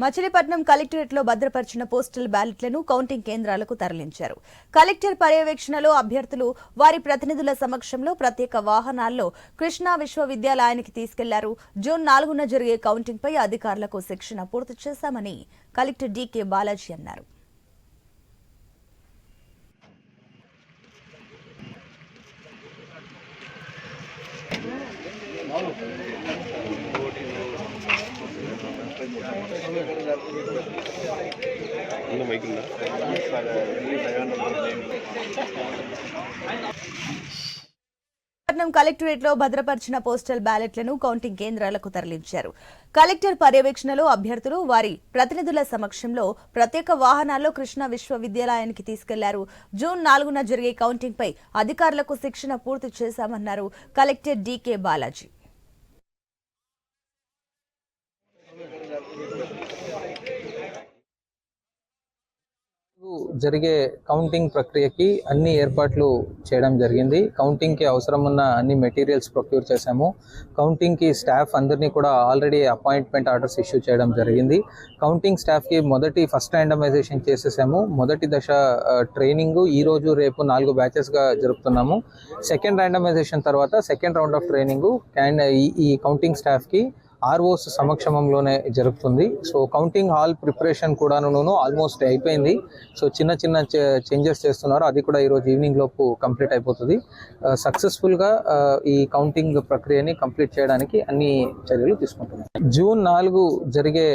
మచిలీపట్నం కలెక్టరేట్లో భద్రపరిచిన postal బ్యాలెట్లను counting కేంద్రాలకు తరలించారు. కలెక్టర్ పర్యవేక్షణలో అభ్యర్థులు వారి ప్రతినిధుల సమక్షంలో ప్రత్యేక వాహనాల్లో కృష్ణా విశ్వవిద్యాలయానికి తీసుకెళ్ళారు. జూన్ నాలుగున జరిగే కౌంటింగ్ పై అధికారులకు శిక్షణ పూర్తి చేశామని కలెక్టర్ డీకే బాలాజీ అన్నారు. ఉందా మైక్ ఉందా? పట్నం కలెక్టరేట్లో భద్రపరిచిన పోస్టల్ బ్యాలెట్లను కౌంటింగ్ కేంద్రాలకు తరలించారు. కలెక్టర్ పర్యవేక్షణలో అభ్యర్థులు వారి ప్రతినిధుల సమక్షంలో ప్రత్యేక వాహనాల్లో కృష్ణా విశ్వవిద్యాలయానికి తీసుకెళ్ళారు. జూన్ నాలుగున జరిగే కౌంటింగ్ పై అధికారులకు శిక్షణ పూర్తి చేశామన్నారు కలెక్టర్ డీకే బాలాజీ. జరిగే కౌంటింగ్ ప్రక్రియకి అన్ని ఏర్పాట్లు చేయడం జరిగింది. కౌంటింగ్కి అవసరం ఉన్న అన్ని మెటీరియల్స్ ప్రొక్యూర్ చేశాము. కౌంటింగ్కి స్టాఫ్ అందరినీ కూడా ఆల్రెడీ అపాయింట్మెంట్ ఆర్డర్స్ ఇష్యూ చేయడం జరిగింది. కౌంటింగ్ స్టాఫ్కి మొదటి ఫస్ట్ ర్యాండమైజేషన్ చేసేసాము. మొదటి దశ ట్రైనింగ్ ఈరోజు రేపు నాలుగు బ్యాచెస్గా జరుపుతున్నాము. సెకండ్ ర్యాండమైజేషన్ తర్వాత second round of training and ఈ కౌంటింగ్ స్టాఫ్కి ఆర్ఓస్ సమక్షమంలోనే జరుగుతుంది. సో కౌంటింగ్ హాల్ ప్రిపరేషన్ కూడాను ఆల్మోస్ట్ అయిపోయింది. సో చిన్న చిన్న చేంజెస్ చేస్తున్నారు. అది కూడా ఈరోజు ఈవినింగ్ లోపు కంప్లీట్ అయిపోతుంది. సక్సెస్ఫుల్గా ఈ కౌంటింగ్ ప్రక్రియని కంప్లీట్ చేయడానికి అన్ని చర్యలు తీసుకుంటున్నాయి జూన్ నాలుగు జరిగే